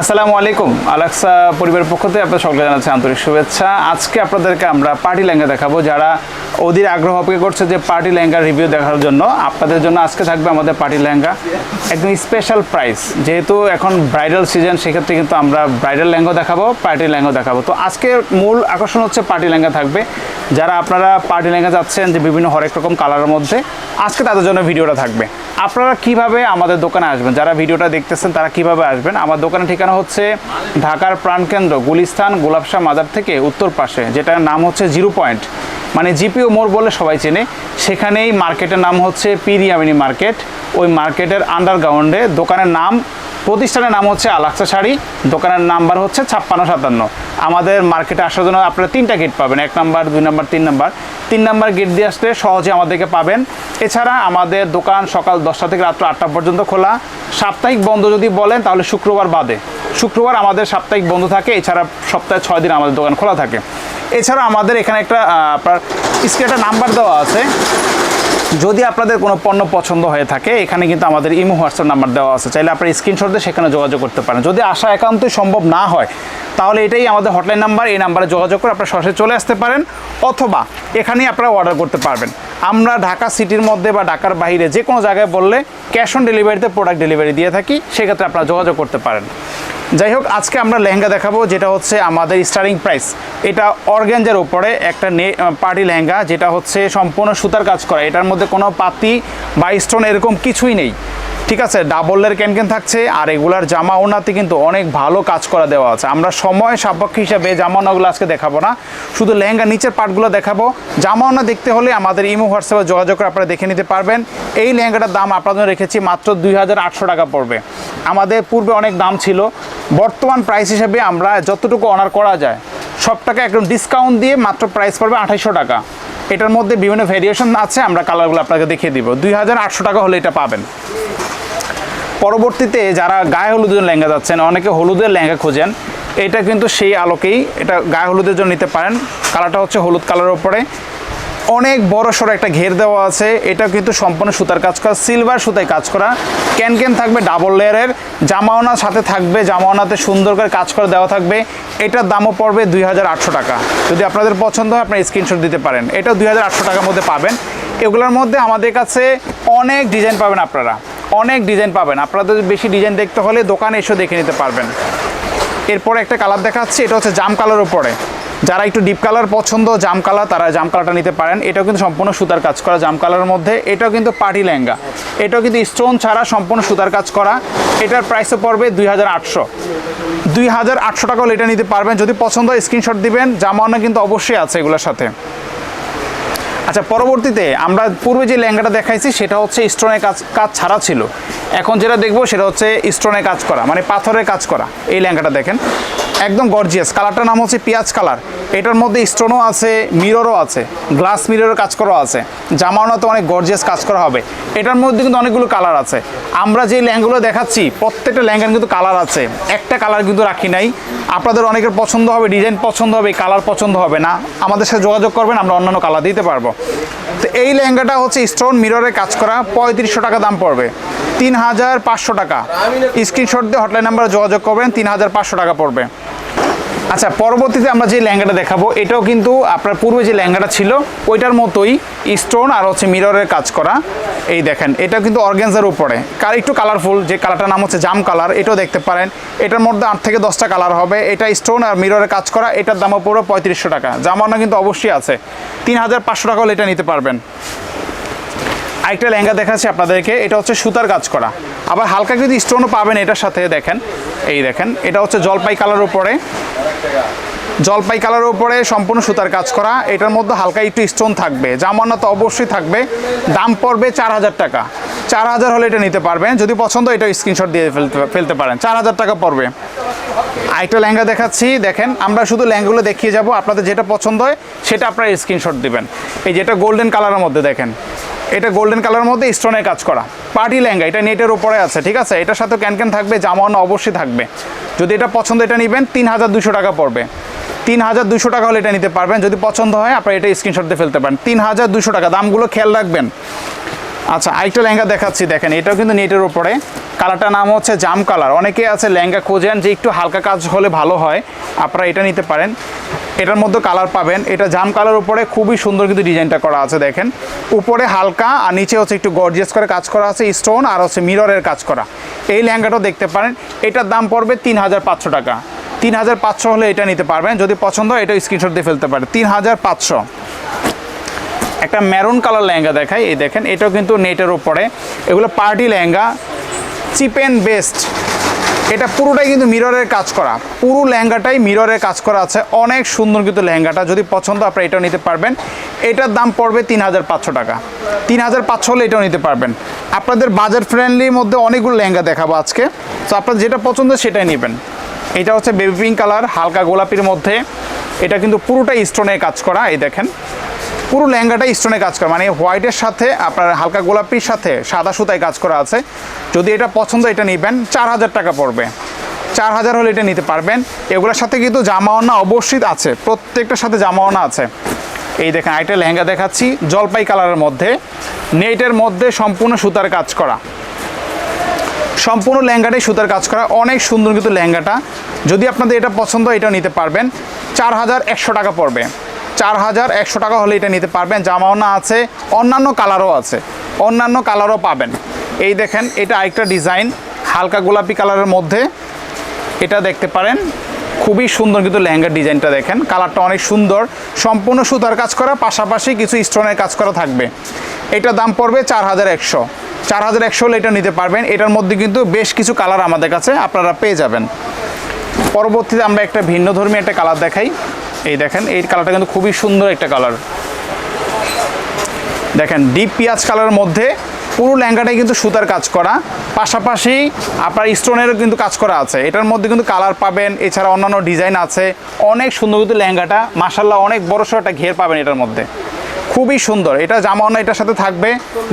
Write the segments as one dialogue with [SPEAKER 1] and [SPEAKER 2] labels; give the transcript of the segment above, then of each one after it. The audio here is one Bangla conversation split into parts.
[SPEAKER 1] আসসালামু আলাইকুম। আলাক্সা পরিবারের পক্ষ থেকে আপনাদের সকলকে জানাচ্ছি আন্তরিক শুভেচ্ছা। আজকে আপনাদেরকে আমরা পার্টি ল্যাঙ্গা দেখাবো যারা অধীর আগ্রহ অপেক্ষা করছে যে পার্টি লেহেঙ্গার রিভিউ দেখার জন্য। আপনাদের জন্য আজকে থাকবে আমাদের পার্টি লেহেঙ্গা। একদম স্পেশাল প্রাইস যেহেতু এখন ব্রাইডাল সিজন সেক্ষেত্রে কিন্তু আমরা ব্রাইডাল লেহেঙ্গা দেখাবো পার্টি লেহেঙ্গা দেখাবো। তো আজকে মূল আকর্ষণ হচ্ছে পার্টি লেহেঙ্গা থাকবে। যারা আপনারা পার্টি লেহেঙ্গা যাচ্ছেন যে বিভিন্ন হরেক রকম কালারের মধ্যে, আজকে তাদের জন্য ভিডিওটা থাকবে। আপনারা কীভাবে আমাদের দোকানে আসবেন? যারা ভিডিওটা দেখতেছেন, তারা কীভাবে আসবেন? আমার দোকানের ঠিকানা হচ্ছে ঢাকার প্রাণকেন্দ্র, গুলিস্তান গোলাপশাহ মাজার থেকে উত্তর পাশে, যেটার নাম হচ্ছে জিরো পয়েন্ট মানে জিপিও মোড় বলে সবাই চেনে। সেখানেই মার্কেটের নাম হচ্ছে পিরিয়ামিনি মার্কেট। ওই মার্কেটের আন্ডারগ্রাউন্ডে দোকানের নাম, প্রতিষ্ঠানের নাম হচ্ছে আলাক্সা শাড়ি, দোকানের নাম্বার হচ্ছে ছাপ্পান্ন সাতান্ন। আমাদের মার্কেটে আসার জন্য আপনারা তিনটা গেট পাবেন, এক নাম্বার, দুই নাম্বার, তিন নাম্বার। তিন নাম্বার গেট দিয়ে আসলে সহজে আমাদেরকে পাবেন। এছাড়া আমাদের দোকান সকাল দশটা থেকে রাত্র আটটা পর্যন্ত খোলা। সাপ্তাহিক বন্ধ যদি বলেন, তাহলে শুক্রবার বাদে। শুক্রবার আমাদের সাপ্তাহিক বন্ধ থাকে, এছাড়া সপ্তাহে ছয় দিন আমাদের দোকান খোলা থাকে। এছাড়া আমাদের এখানে একটা আপনার নাম্বার দেওয়া আছে। যদি আপনাদের কোনো পণ্য পছন্দ হয়ে থাকে, এখানে কিন্তু আমাদের ইমো, হোয়াটসঅ্যাপ নাম্বার দেওয়া আছে। চাইলে আপনার স্ক্রিনশট দিয়ে সেখানে যোগাযোগ করতে পারেন। যদি আসা একান্তই সম্ভব না হয়, তাহলে এটাই আমাদের হটলাইন নাম্বার। এই নাম্বারে যোগাযোগ করে আপনারা সরাসরি চলে আসতে পারেন, অথবা এখানেই আপনারা অর্ডার করতে পারবেন। আমরা ঢাকা সিটির মধ্যে বা ঢাকার বাইরে যে কোনো জায়গায় বললে ক্যাশ অন ডেলিভারিতে প্রোডাক্ট ডেলিভারি দিয়ে থাকি, সেক্ষেত্রে আপনারা যোগাযোগ করতে পারেন। যাই হোক আজকে আমরা লেহেঙ্গা দেখাবো, যেটা হচ্ছে আমাদের স্টার্টিং প্রাইস এটা অর্গ্যাঞ্জের উপরে একটা নে পার্টি লেহেঙ্গা, যেটা হচ্ছে সম্পূর্ণ সুতার কাজ করা। এটার মধ্যে কোনো পাতি বা স্টোন এরকম কিছুই নেই। ঠিক আছে, ডাবলের ক্যানক্যান থাকছে, আর এগুলার জামা ওনাতে কিন্তু অনেক ভালো কাজ করা দেওয়া আছে। আমরা সময় সাপেক্ষ হিসাবে জামা ওনাগুলো আজকে দেখাবো না। শুধু লেহেঙ্গা নিচের পার্টগুলো দেখাবো। জামা ওনা দেখতে হলে আমাদের ইমো হোয়াটসঅ্যাপে যোগাযোগ করে আপনারা দেখে নিতে পারবেন। এই লেহেঙ্গাটার দাম আপনাদের রেখেছি মাত্র দুই হাজার আটশো টাকা পড়বে। আমাদের পূর্বে অনেক দাম ছিল বর্তমান প্রাইস হিসেবে আমরা যতটুকু অনার করা যায়, সবটাকে একদম ডিসকাউন্ট দিয়ে মাত্র প্রাইস পড়বে আঠাইশশো টাকা। এটার মধ্যে বিভিন্ন ভেরিয়েশন আছে, আমরা কালারগুলো আপনাকে দেখিয়ে দিব। দুই হাজার আটশো টাকা হলে এটা পাবেন। পরবর্তীতে যারা গায়ে হলুদের লেহেঙ্গা যাচ্ছেন, অনেকে হলুদের লেহেঙ্গা খোঁজেন, এটা কিন্তু সেই আলোকেই, এটা গায়ে হলুদের জন্য নিতে পারেন। কালারটা হচ্ছে হলুদ কালারের ওপরে অনেক বড় সড়ো একটা ঘের দেওয়া আছে। এটা কিন্তু সম্পূর্ণ সুতার কাজ করা সিলভার সুতায় কাজ করা। ক্যান ক্যান থাকবে ডাবল লেয়ারের জামাওনার সাথে থাকবে, জামাওনাতে সুন্দর করে কাজ করে দেওয়া থাকবে। এটার দামও পড়বে দুই হাজার আটশো টাকা। যদি আপনাদের পছন্দ হয়, আপনার স্ক্রিনশট দিতে পারেন। এটা দুই হাজার আটশো টাকার মধ্যে পাবেন। এগুলোর মধ্যে আমাদের কাছে অনেক ডিজাইন পাবেন আপনারা। অনেক ডিজাইন পাবেন। আপনাদের বেশি ডিজাইন দেখতে হলে দোকানে এসে দেখে নিতে পারবেন। এরপরে একটা কালার দেখাচ্ছি, এটা হচ্ছে জাম কালার উপরে। যারা একটু ডিপ কালার পছন্দ জাম কালার তারা জাম কালারটা নিতে পারেন। এটাও কিন্তু সম্পূর্ণ সুতার কাজ করা জাম কালারের মধ্যে। এটাও কিন্তু পার্টি লেহেঙ্গা। এটাও কিন্তু স্টোন ছাড়া সম্পূর্ণ সুতার কাজ করা। এটার প্রাইসও পড়বে দুই হাজার আটশো। দুই হাজার আটশো টাকা হলে এটা নিতে পারবেন। যদি পছন্দ স্ক্রিনশট দিবেন। জামানো কিন্তু অবশ্যই আছে এগুলোর সাথে। আচ্ছা পরবর্তীতে আমরা পূর্বে যে লেহেঙ্গাটা দেখাইছি, সেটা হচ্ছে স্টোনের কাজ কাজ ছাড়া ছিল। এখন যেটা দেখব, সেটা হচ্ছে স্টোনের কাজ করা। মানে পাথরের কাজ করা। এই লেহেঙ্গাটা দেখেন। একদম গর্জিয়াস কালারটার নাম হচ্ছে পেঁয়াজ কালার এটার মধ্যে স্টোনও আছে মিররও আছে গ্লাস মিররের কাজ করা আছে। জামানোতে অনেক গর্জিয়াস কাজ করা হবে। এটার মধ্যে কিন্তু অনেকগুলো কালার আছে। আমরা যে লেহেঙ্গাগুলো দেখাচ্ছি, প্রত্যেকটা লেহেঙ্গার কিন্তু কালার আছে। একটা কালার কিন্তু রাখি নাই। আপনাদের অনেকের পছন্দ হবে ডিজাইন পছন্দ হবে কালার পছন্দ হবে না। আমাদের সাথে যোগাযোগ করবেন, আমরা অন্যান্য কালার দিতে পারব। তো এই লেহেঙ্গাটা হচ্ছে স্টোন মিররের কাজ করা, পঁয়ত্রিশশো টাকা দাম পড়বে। তিন হাজার পাঁচশো টাকা। স্ক্রিনশট দিয়ে হটলাইন নাম্বারে যোগাযোগ করবেন, তিন হাজার পাঁচশো টাকা পড়বে। আচ্ছা পরবর্তীতে আমরা যে লেহেঙ্গাটা দেখাবো, এটাও কিন্তু আপনার পূর্বে যে লেহেঙ্গাটা ছিল, ওইটার মতোই স্টোন আর হচ্ছে মিররের কাজ করা। এই দেখেন, এটা কিন্তু অর্গ্যানজার উপরে। কার একটু কালারফুল যে কালারটার নাম হচ্ছে জাম কালার, এটাও দেখতে পারেন। এটার মধ্যে আট থেকে দশটা কালার হবে। এটা স্টোন আর মিররের কাজ করা, এটার দাম পড়বে পঁয়ত্রিশশো টাকা। জামানো কিন্তু অবশ্যই আছে। তিন হাজার পাঁচশো টাকা হলে এটা নিতে পারবেন। আরেকটা লেহেঙ্গা দেখাচ্ছি আপনাদেরকে, এটা হচ্ছে সুতার কাজ করা। আবার হালকা যদি স্টোনও পাবেন এটার সাথে, দেখেন। এই দেখেন, এটা হচ্ছে জলপাই কালার উপরে। জলপাই কালারের উপরে সম্পূর্ণ সুতার কাজ করা। এটার মধ্যে হালকা একটু স্টোন থাকবে। জামানা তো অবশ্যই থাকবে। দাম পড়বে চার হাজার টাকা। চার হাজার হলে এটা নিতে পারবেন। যদি পছন্দ এটা স্ক্রিনশট দিয়ে ফেলতে ফেলতে পারেন। চার হাজার টাকা পড়বে। আরেকটা লেহেঙ্গা দেখাচ্ছি। দেখেন, আমরা শুধু লেহেঙ্গাগুলো দেখিয়ে যাব। আপনাদের যেটা পছন্দ হয়, সেটা আপনারা স্ক্রিনশট দিবেন। এই যেটা গোল্ডেন কালারের মধ্যে, দেখেন। এটা গোল্ডেন কালারের মধ্যে স্টোনের কাজ করা। পার্টি লেহেঙ্গা, এটা নেটের উপরে আছে, ঠিক আছে? এটার সাথে ক্যান ক্যান থাকবে জামানো অবশ্যই থাকবে। যদি এটা পছন্দ, এটা নেবেন, তিন হাজার দুশো টাকা পড়বে। তিন হাজার দুশো টাকা হলে এটা নিতে পারবেন। যদি পছন্দ হয়, আপনারা এটা স্ক্রিনশট দিয়ে ফেলতে পারেন। তিন হাজার দুশো টাকা, দামগুলো খেয়াল রাখবেন। আচ্ছা আরেকটা লেহেঙ্গা দেখাচ্ছি, দেখেন, এটাও কিন্তু নেটের উপরে। কালারটার নাম হচ্ছে জাম কালার। অনেকে আছে লেহেঙ্গা খোঁজেন যে একটু হালকা কাজ হলে ভালো হয়। আপনারা এটা নিতে পারেন। এটার মধ্যে কালার পাবেন। এটা জাম কালার উপরে খুবই সুন্দর কিন্তু ডিজাইনটা করা আছে দেখেন। উপরে হালকা আর নিচে হচ্ছে একটু গর্জিয়াস করে কাজ করা আছে স্টোন আর হচ্ছে মিররের কাজ করা। এই লেহেঙ্গাটাও দেখতে পারেন। এটার দাম পড়বে তিন হাজার পাঁচশো টাকা। তিন হাজার পাঁচশো হলে এটা নিতে পারবেন। যদি পছন্দ হয়, এটা স্ক্রিনশট দিয়ে ফেলতে পারে তিন হাজার পাঁচশো। একটা মেরুন কালার লেহেঙ্গা দেখায় এই দেখেন, এটাও কিন্তু নেটের উপরে। এগুলো party lehenga. Cheap and best. এটা পুরোটাই কিন্তু মিররের কাজ করা। পুরো লেহেঙ্গাটাই মিররের কাজ করা আছে। অনেক সুন্দর কিন্তু লেহেঙ্গাটা। যদি পছন্দ আপনারা এটাও নিতে পারবেন। এটার দাম পড়বে তিন হাজার পাঁচশো টাকা। তিন হাজার পাঁচশো হলে এটাও নিতে পারবেন। আপনাদের বাজার ফ্রেন্ডলির মধ্যে অনেকগুলো লেহেঙ্গা দেখাবো আজকে। তো আপনার যেটা পছন্দ সেটাই নেবেন। এটা হচ্ছে বেবি পিঙ্ক কালার হালকা গোলাপির মধ্যে। এটা কিন্তু পুরোটাই স্টোনে কাজ করা, এই দেখেন। পুরো লেহেঙ্গাটা স্টোনে কাজ করা। মানে হোয়াইটের সাথে আপনার হালকা গোলাপির সাথে সাদা সুতায় কাজ করা আছে। যদি এটা পছন্দ এটা নেবেন। চার হাজার টাকা পড়বে। চার হাজার হলে এটা নিতে পারবেন। এগুলোর সাথে কিন্তু জামাওনা অবশ্যই আছে। প্রত্যেকটার সাথে জামাওনা আছে। এই দেখেন, আরেকটা লেহেঙ্গা দেখাচ্ছি জলপাই কালারের মধ্যে। নেটের মধ্যে সম্পূর্ণ সুতার কাজ করা। সম্পূর্ণ লেহেঙ্গাটাই সুতার কাজ করা। অনেক সুন্দর কিন্তু লেহেঙ্গাটা। যদি আপনাদের এটা পছন্দ এটাও নিতে পারবেন। চার হাজার একশো টাকা পড়বে। চার হাজার একশো টাকা হলে এটা নিতে পারবেন। জামাওনা আছে, অন্যান্য কালারও আছে। অন্যান্য কালারও পাবেন। এই দেখেন, এটা আরেকটা ডিজাইন, হালকা গোলাপি কালারের মধ্যে। এটা দেখতে পারেন, খুবই সুন্দর কিন্তু লেহেঙ্গার ডিজাইনটা দেখেন। কালারটা অনেক সুন্দর, সম্পূর্ণ সুতার কাজ করা, পাশাপাশি কিছু স্টোনের কাজ করা থাকবে। এটা দাম পড়বে চার হাজার একশো। চার হাজার একশো হলে এটা নিতে পারবেন। এটার মধ্যে কিন্তু বেশ কিছু কালার আমাদের কাছে, আপনারা পেয়ে যাবেন। পরবর্তীতে আমরা একটা ভিন্ন ধর্মী একটা কালার দেখাই। দেখেন, এই কালারটা কিন্তু খুবই সুন্দর একটা কালার দেখেন ডিপ পেঁয়াজ কালারের মধ্যে পুরো লেহেঙ্গাটাই কিন্তু সুতার কাজ করা। পাশাপাশি আপনার স্টোনেরও কিন্তু কাজ করা আছে। এটার মধ্যে কিন্তু কালার পাবেন, এছাড়া অন্যান্য ডিজাইন আছে। অনেক সুন্দর কিন্তু লেহেঙ্গাটা। মাসাল্লাহ অনেক বড় সড়ো একটা ঘের পাবেন এটার মধ্যে। খুবই সুন্দর। এটা জামা অন্য এটার সাথে থাকবে।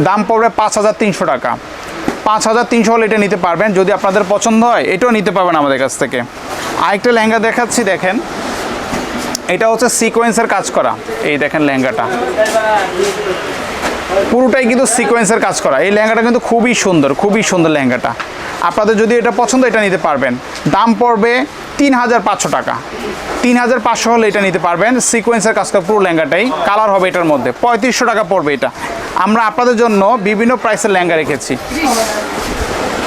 [SPEAKER 1] দাম পড়বে পাঁচ হাজার তিনশো টাকা। পাঁচ হাজার তিনশো হলে এটা নিতে পারবেন। যদি আপনাদের পছন্দ হয়, এটাও নিতে পারবেন আমাদের কাছ থেকে। আরেকটা লেহেঙ্গা দেখাচ্ছি, দেখেন। এটা হচ্ছে সিকোয়েন্সের কাজ করা। এই দেখেন লেহেঙ্গাটা। পুরোটাই কিন্তু সিকোয়েন্সের কাজ করা। এই লেহেঙ্গাটা কিন্তু খুবই সুন্দর খুবই সুন্দর লেহেঙ্গাটা। আপনাদের যদি এটা পছন্দ, এটা নিতে পারবেন। দাম পড়বে তিন হাজার পাঁচশো টাকা। তিন হাজার পাঁচশো হলে এটা নিতে পারবেন। সিকোয়েন্সের কাজ করা পুরো লেহেঙ্গাটাই। কালার হবে এটার মধ্যে। পঁয়ত্রিশশো টাকা পড়বে এটা। আমরা আপনাদের জন্য বিভিন্ন প্রাইসের লেহেঙ্গা রেখেছি।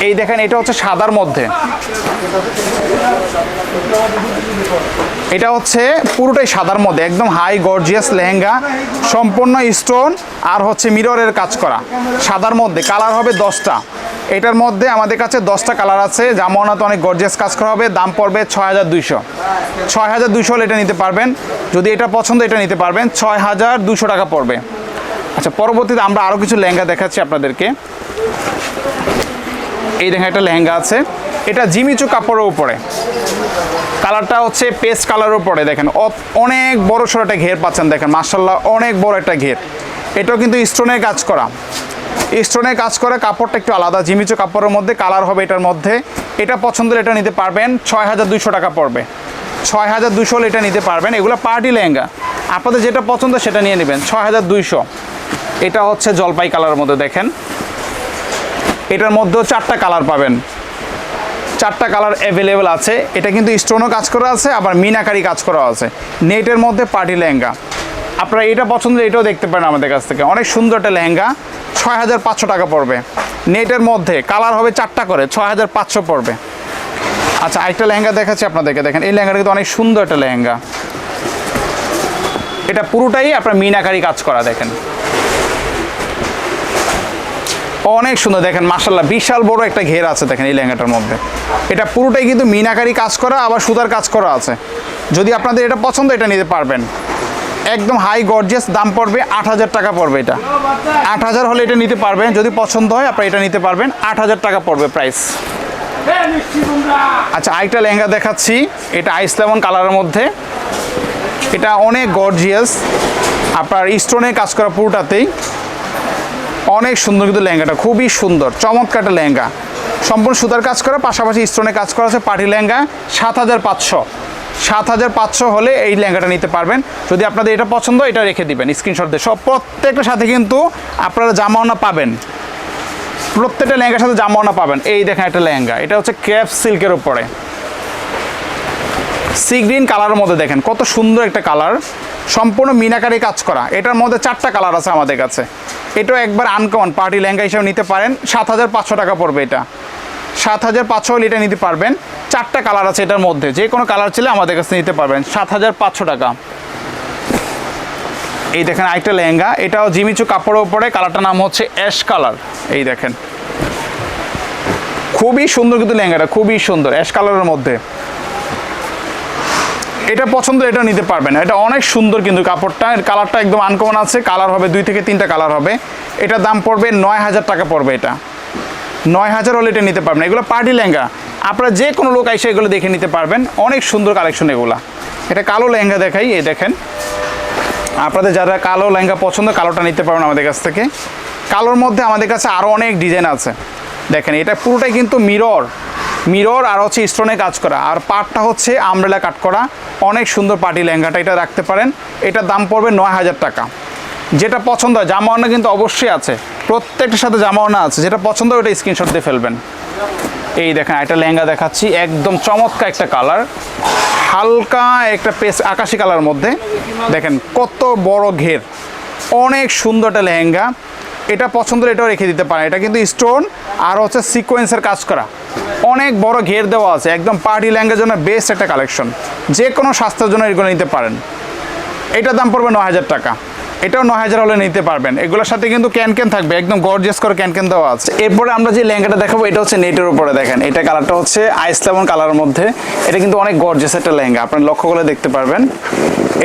[SPEAKER 1] এই দেখেন, এটা হচ্ছে সাদার মধ্যে। এটা হচ্ছে পুরোটাই সাদার মধ্যে, একদম হাই গর্জিয়াস লেহেঙ্গা, সম্পূর্ণ স্টোন আর হচ্ছে মিররের কাজ করা। সাদার মধ্যে কালার হবে দশটা। এটার মধ্যে আমাদের কাছে দশটা কালার আছে, জামানাতে অনেক গর্জিয়াস কাজ করা হবে, দাম পড়বে ছয় হাজার দুইশো। ছয় হাজার দুইশো হলে এটা নিতে পারবেন। যদি এটা পছন্দ, এটা নিতে পারবেন। ছয় হাজার দুশো টাকা পড়বে। আচ্ছা পরবর্তীতে আমরা আরও কিছু লেহেঙ্গা দেখাচ্ছি আপনাদেরকে। এই দেখেন একটা লেহেঙ্গা আছে। এটা জিমিচু কাপড়ের উপরে। কালারটা হচ্ছে পেস্ট কালারের উপরে দেখেন। অনেক বড় সড়ো একটা ঘের পাচ্ছেন দেখেন মার্শাল্লাহ অনেক বড় একটা ঘের। এটাও কিন্তু স্টোনের কাজ করা। স্টোনের কাজ করে কাপড়টা একটু আলাদা, জিমিচু কাপড়ের মধ্যে, কালার হবে এটার মধ্যে। এটা পছন্দের এটা নিতে পারবেন ছয় হাজার দুইশো টাকা পড়বে। ছয় হাজার হলে এটা নিতে পারবেন। এগুলো পার্টি লেহেঙ্গা। আপনাদের যেটা পছন্দ সেটা নিয়ে নেবেন ছয় হাজার দুইশো। এটা হচ্ছে জলপাই কালারের মধ্যে দেখেন। এটার মধ্যেও চারটা কালার পাবেন। চারটা কালার অ্যাভেলেবেল আছে। এটা কিন্তু স্টোনও কাজ করা আছে, আবার মিনাকারি কাজ করা আছে। নেটের মধ্যে পার্টি লেহেঙ্গা। আপনারা এটা পছন্দ, এটাও দেখতে পারেন আমাদের কাছ থেকে। অনেক সুন্দর একটা লেহেঙ্গা ছয় হাজার পাঁচশো টাকা পড়বে। নেটের মধ্যে কালার হবে চারটা করে ছয় হাজার পাঁচশো পড়বে। আচ্ছা আরেকটা লেহেঙ্গা দেখাচ্ছি আপনাদেরকে। দেখেন, এই লেহেঙ্গাটা কিন্তু অনেক সুন্দর একটা লেহেঙ্গা। এটা পুরোটাই আপনার মিনাকারি কাজ করা, দেখেন। অনেক সুন্দর। দেখেন মার্শাল্লাহ বিশাল বড় একটা ঘের আছে দেখেন এই লেহেঙ্গাটার মধ্যে। এটা পুরোটাই কিন্তু মিনাকারি কাজ করা, আবার সুতার কাজ করা আছে। যদি আপনাদের এটা পছন্দ, এটা নিতে পারবেন। একদম হাই গর্জিয়াস দাম পড়বে আট হাজার টাকা পড়বে এটা। আট হাজার হলে এটা নিতে পারবেন, যদি পছন্দ হয়, আপনারা এটা নিতে পারবেন, আট হাজার টাকা পড়বে প্রাইস আচ্ছা আরেকটা লেহেঙ্গা দেখাচ্ছি, এটা আইস লেমন কালারের মধ্যে। এটা অনেক গর্জিয়াস আপনার স্টোনের কাজ করা পুরোটাতেই। অনেক সুন্দর কিন্তু লেহেঙ্গাটা, খুবই সুন্দর চমৎকার একটা লেহেঙ্গা। সম্পূর্ণ সুতার কাজ করা, পাশাপাশি স্টোনে কাজ করা আছে পার্টি লেহেঙ্গা, সাত হাজার পাঁচশো। সাত হাজার পাঁচশো হলে এই লেহেঙ্গাটা নিতে পারবেন। যদি আপনাদের এটা পছন্দ, এটা রেখে দিবেন স্ক্রিনশট দিয়ে। সব প্রত্যেকটার সাথে কিন্তু আপনারা জামাওনা পাবেন। প্রত্যেকটা লেহেঙ্গার সাথে জামাওনা পাবেন। এই দেখেন একটা লেহেঙ্গা, এটা হচ্ছে ক্যাপ সিল্কের উপরে। সি গ্রিন কালারের মধ্যে দেখেন, কত সুন্দর একটা কালার সম্পূর্ণ মিনাকারি কাজ করা। এটার মধ্যে চারটা কালার আছে আমাদের কাছে। এটাও একবার আনকমন পার্টি লেহেঙ্গা হিসেবে নিতে পারেন। সাত হাজার পাঁচশো টাকা পড়বে এটা। সাত হাজার পাঁচশো এটা নিতে পারবেন। চারটা কালার আছে এটার মধ্যে। যে কোনো কালার ছিল আমাদের কাছে নিতে পারবেন। সাত হাজার পাঁচশো টাকা। এই দেখেন আরেকটা লেহেঙ্গা। এটাও জিমিচু কাপড়ের উপরে। কালারটার নাম হচ্ছে অ্যাশ কালার এই দেখেন। খুবই সুন্দর কিন্তু লেহেঙ্গাটা। খুবই সুন্দর অ্যাশ কালারের মধ্যে। এটা পছন্দ, এটা নিতে পারবেন এটা অনেক সুন্দর কিন্তু কাপড়টা। এর কালারটা একদম আনকমন আছে। কালার হবে দুই থেকে তিনটা কালার হবে। এটার দাম পড়বে নয় হাজার টাকা পড়বে এটা। নয় হাজার হলে এটা নিতে পারবেন এগুলো পার্টি লেহেঙ্গা। আপনারা যে কোনো লোক এসে এগুলো দেখে নিতে পারবেন। অনেক সুন্দর কালেকশন এগুলা। এটা কালো লেহেঙ্গা দেখাই, এই দেখেন। আপনাদের যারা কালো লেহেঙ্গা পছন্দ, কালোটা নিতে পারবেন আমাদের কাছ থেকে। কালোর মধ্যে আমাদের কাছে আরও অনেক ডিজাইন আছে। দেখেন, এটা পুরোটাই কিন্তু মিরর মিরর আর হচ্ছে স্টোনে কাজ করা। আর পাটটা হচ্ছে আমব্রেলা কাট করা। অনেক সুন্দর পার্টি লেহেঙ্গাটা এটা রাখতে পারেন। এটার দাম পড়বে নয় হাজার টাকা। যেটা পছন্দ হয়, জামাওয়ানা কিন্তু অবশ্যই আছে। প্রত্যেকটার সাথে জামাওয়ানা আছে। যেটা পছন্দ হয় ওটা স্ক্রিনশট দিয়ে ফেলবেন। এই দেখেন, একটা লেহেঙ্গা দেখাচ্ছি। একদম চমৎকার একটা কালার হালকা একটা পেস আকাশি কালার মধ্যে। দেখেন, কত বড় ঘের। অনেক সুন্দর একটা লেহেঙ্গা। এটা পছন্দ এটাও রেখে দিতে পারেন। এটা কিন্তু স্টোন আর হচ্ছে সিকোয়েন্সের কাজ করা। অনেক বড় ঘের দেওয়া আছে, একদম পার্টি লেহেঙ্গার জন্য বেস্ট একটা কালেকশন যে কোনো স্বাস্থ্যের জন্য এগুলো নিতে পারেন। এটার দাম পড়বে ন হাজার টাকা। এটাও ন হাজার হলে নিতে পারবেন। এগুলোর সাথে কিন্তু ক্যান ক্যান থাকবে, একদম গর্জিয়াস করে ক্যান ক্যান দেওয়া আছে। এরপরে আমরা যে লেহেঙ্গাটা দেখাবো, এটা হচ্ছে নেটের উপরে দেখেন। এটা কালারটা হচ্ছে আইস লেমন কালারের মধ্যে। এটা কিন্তু অনেক গর্জিয়াস একটা লেহেঙ্গা আপনি লক্ষ্য করে দেখতে পারবেন।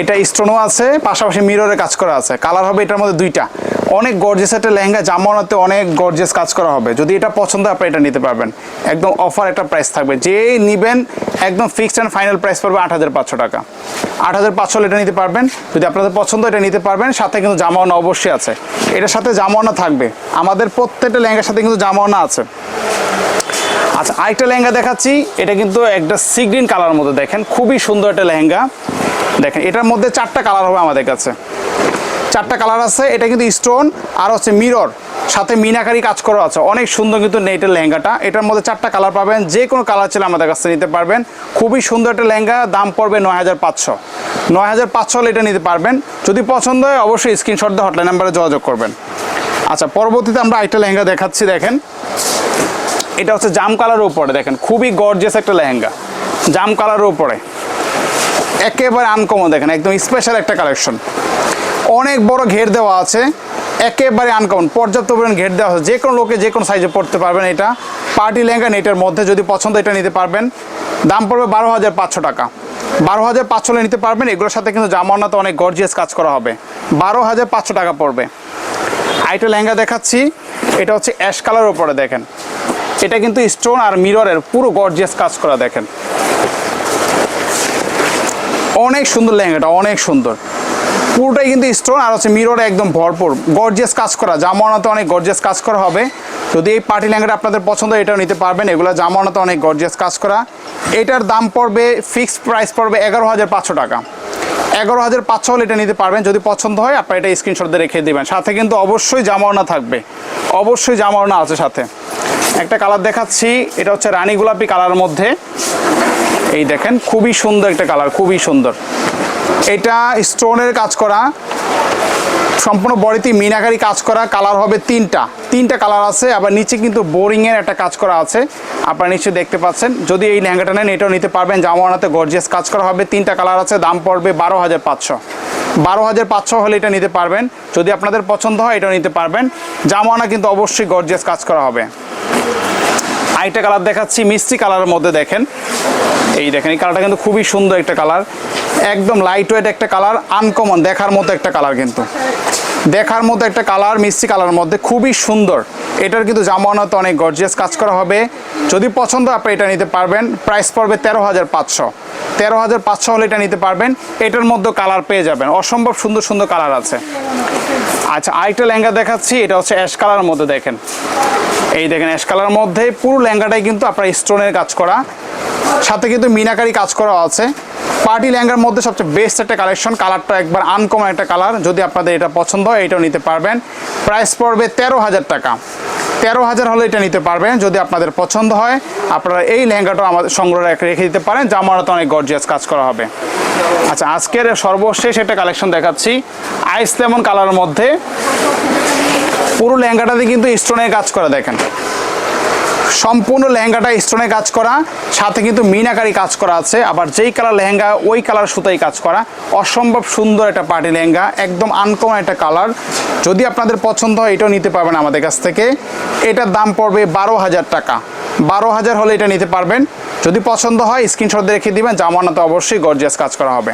[SPEAKER 1] এটা স্টোনও আছে, পাশাপাশি মিররে কাজ করা আছে। কালার হবে এটার মধ্যে দুইটা। অনেক গর্জেস একটা লেহেঙ্গা, জামানাতে অনেক গর্জেস কাজ করা হবে। যদি এটা পছন্দ আপনি এটা নিতে পারবেন। একদম অফার একটা প্রাইস থাকবে। যে নিবেন, একদম ফিক্সড অ্যান্ড ফাইনাল প্রাইস পড়বে আট হাজার পাঁচশো টাকা। আট হাজার পাঁচশো এটা নিতে পারবেন। যদি আপনাদের পছন্দ এটা নিতে পারবেন। সাথে কিন্তু জামাওনা অবশ্যই আছে। এটার সাথে জামাওনা থাকবে। আমাদের প্রত্যেকটা লেহেঙ্গার সাথে কিন্তু জামাওনা আছে। আচ্ছা আরেকটা লেহেঙ্গা দেখাচ্ছি। এটা কিন্তু একটা সি গ্রিন কালার মধ্যে দেখেন। খুবই সুন্দর একটা লেহেঙ্গা। দেখেন, এটার মধ্যে চারটা কালার হবে আমাদের কাছে। চারটা কালার আছে, এটা কিন্তু স্টোন আর হচ্ছে মিরর, সাথে মিনাকারি কাজ করা আছে। অনেক সুন্দর কিন্তু নেটের লেহেঙ্গাটা। এটার মধ্যে চারটা কালার পাবেন, যে কোনো কালার ছিল আমাদের কাছে নিতে পারবেন। খুবই সুন্দর একটা লেহেঙ্গা, দাম পড়বে নয় হাজার পাঁচশো। নয় হাজার পাঁচশো এটা নিতে পারবেন। যদি পছন্দ হয়, অবশ্যই স্ক্রিনশট দিয়ে হটলাইন নাম্বারে যোগাযোগ করবেন। আচ্ছা পরবর্তীতে আমরা আরেকটা লেহেঙ্গা দেখাচ্ছি, দেখেন। এটা হচ্ছে জাম কালারের উপরে, দেখেন। খুবই গর্জিয়াস একটা লেহেঙ্গা, জাম কালারের উপরে। একেবারে আনকমন দেখেন। একদম স্পেশাল একটা কালেকশন অনেক বড় ঘের দেওয়া আছে। একেবারে আনকমন পর্যাপ্ত পরিমাণ ঘের দেওয়া আছে। যে কোনো লোকে যে কোনো সাইজে পড়তে পারবেন এটা। পার্টি লেহেঙ্গা নেটের মধ্যে যদি পছন্দ এটা নিতে পারবেন। দাম পড়বে বারো হাজার পাঁচশো টাকা। বারো হাজার পাঁচশো নিতে পারবেন। এগুলোর সাথে কিন্তু জামানাতে অনেক গর্জিয়াস কাজ করা হবে। বারো হাজার পাঁচশো টাকা পড়বে। আইটা লেহেঙ্গা দেখাচ্ছি। এটা হচ্ছে অ্যাশ কালার উপরে দেখেন। এটা কিন্তু স্টোন আর মিররের পুরো গর্জিয়াস কাজ করা দেখেন। অনেক সুন্দর লেহেঙ্গাটা, অনেক সুন্দর। পুরোটাই কিন্তু স্টোন আর হচ্ছে মিররে একদম ভরপুর। গর্জিয়াস কাজ করা। জামানাতে অনেক গর্জিয়াস কাজ করা হবে। যদি এই পার্টি লেহেঙ্গাটা আপনাদের পছন্দ এটাও নিতে পারবেন। এগুলো জামানাতে অনেক গর্জিয়াস কাজ করা। এটার দাম পড়বে ফিক্সড প্রাইস পড়বে এগারো হাজার পাঁচশো টাকা। এগারো হাজার পাঁচশো হলে এটা নিতে পারবেন। যদি পছন্দ হয়, আপনার এটা স্ক্রিনশট দিয়ে রেখে দেবেন। সাথে কিন্তু অবশ্যই জামাওনা থাকবে। অবশ্যই জামাওনা আছে সাথে। একটা কালার দেখাচ্ছি। এটা হচ্ছে রানী গোলাপি কালারের মধ্যে। এই দেখেন, খুবই সুন্দর একটা কালার খুবই সুন্দর। এটা স্টোনের কাজ করা। সম্পূর্ণ বডিতে মিনাকারি কাজ করা, কালার হবে তিনটা। তিনটা কালার আছে, আবার নিচে কিন্তু বোরিংয়ের একটা কাজ করা আছে। আপনারা নিশ্চয়ই দেখতে পাচ্ছেন। যদি এই লেহেঙ্গাটা নেন, এটাও নিতে পারবেন। জামানাতে গর্জিয়াস কাজ করা হবে। তিনটা কালার আছে, দাম পড়বে বারো হাজার পাঁচশো। বারো হাজার পাঁচশো হলে এটা নিতে পারবেন। যদি আপনাদের পছন্দ হয়, এটাও নিতে পারবেন। জামানা কিন্তু অবশ্যই গর্জিয়াস কাজ করা হবে। আরেকটা কালার দেখাচ্ছি, মিষ্টি কালারের মধ্যে দেখেন। এই দেখেন, এই কালারটা কিন্তু খুবই সুন্দর একটা কালার। একদম লাইট ওয়েট একটা কালার আনকমন দেখার মতো একটা কালার কিন্তু। দেখার মতো একটা কালার, মিষ্টি কালার মধ্যে, খুবই সুন্দর। এটার কিন্তু জামানাতে অনেক গর্জিয়াস কাজ করা হবে। যদি পছন্দ আপনি এটা নিতে পারবেন। প্রাইস পড়বে তেরো হাজার পাঁচশো। তেরো হাজার পাঁচশো হলে এটা নিতে পারবেন। এটার মধ্যে কালার পেয়ে যাবেন। অসম্ভব সুন্দর সুন্দর কালার আছে। আচ্ছা আরেকটা লেহেঙ্গা দেখাচ্ছি। এটা হচ্ছে অ্যাশ কালারের মধ্যে দেখেন। এই দেখেন অ্যাশ কালার মধ্যে পুরো লেহেঙ্গাটাই কিন্তু আপনার স্টোনের কাজ করা। সাথে কিন্তু মিনাকারি কাজ করা আছে। পার্টি লেহেঙ্গার মধ্যে সবচেয়ে বেস্ট একটা কালেকশন কালারটা একবার আনকমন একটা কালার যদি আপনাদের এটা পছন্দ হয়, এটাও নিতে পারবেন। প্রাইস পড়বে তেরো হাজার টাকা। তেরো হাজার হলে এটা নিতে পারবেন, যদি আপনাদের পছন্দ হয়। আপনারা এই লেহেঙ্গাটা আমাদের সংগ্রহ রেখে রেখে দিতে পারেন জামারাতে অনেক গর্জিয়াস কাজ করা হবে। আচ্ছা আজকের সর্বশেষ একটা কালেকশন দেখাচ্ছি আইস লেমন কালারের মধ্যে। পুরো লেহেঙ্গাটাতে কিন্তু স্টোনের কাজ করা, দেখেন। সম্পূর্ণ লেহেঙ্গাটা স্টোনে কাজ করা, সাথে কিন্তু মিনাকারি কাজ করা আছে। আবার যেই কালার লেহেঙ্গা, ওই কালার সুতাই কাজ করা। অসম্ভব সুন্দর একটা পার্টি লেহেঙ্গা, একদম আনকমন একটা কালার যদি আপনাদের পছন্দ হয়, এটাও নিতে পারবেন আমাদের কাছ থেকে। এটার দাম পড়বে বারো হাজার টাকা। বারো হাজার হলে এটা নিতে পারবেন। যদি পছন্দ হয় স্ক্রিনশট রেখে দিবেন। জামানাতে অবশ্যই গর্জিয়াস কাজ করা হবে।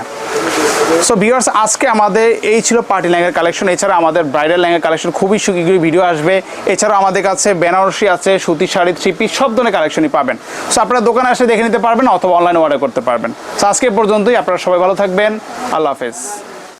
[SPEAKER 1] সো ভিউয়ার্স আজকে আমাদের এই ছিল পার্টি ল্যাঙ্গের কালেকশন এছাড়া আমাদের ব্রাইডাল ল্যাঙ্গের কালেকশন খুবই শীঘ্রই ভিডিও আসবে। এছাড়াও আমাদের কাছে বেনারসি আছে সুতি শাড়ি থ্রি পিস সব ধরনের কালেকশনই পাবেন। সো আপনারা দোকানে আসে দেখে নিতে পারবেন অথবা অনলাইনে অর্ডার করতে পারবেন। সো আজকে পর্যন্তই। আপনারা সবাই ভালো থাকবেন। আল্লাহ হাফেজ।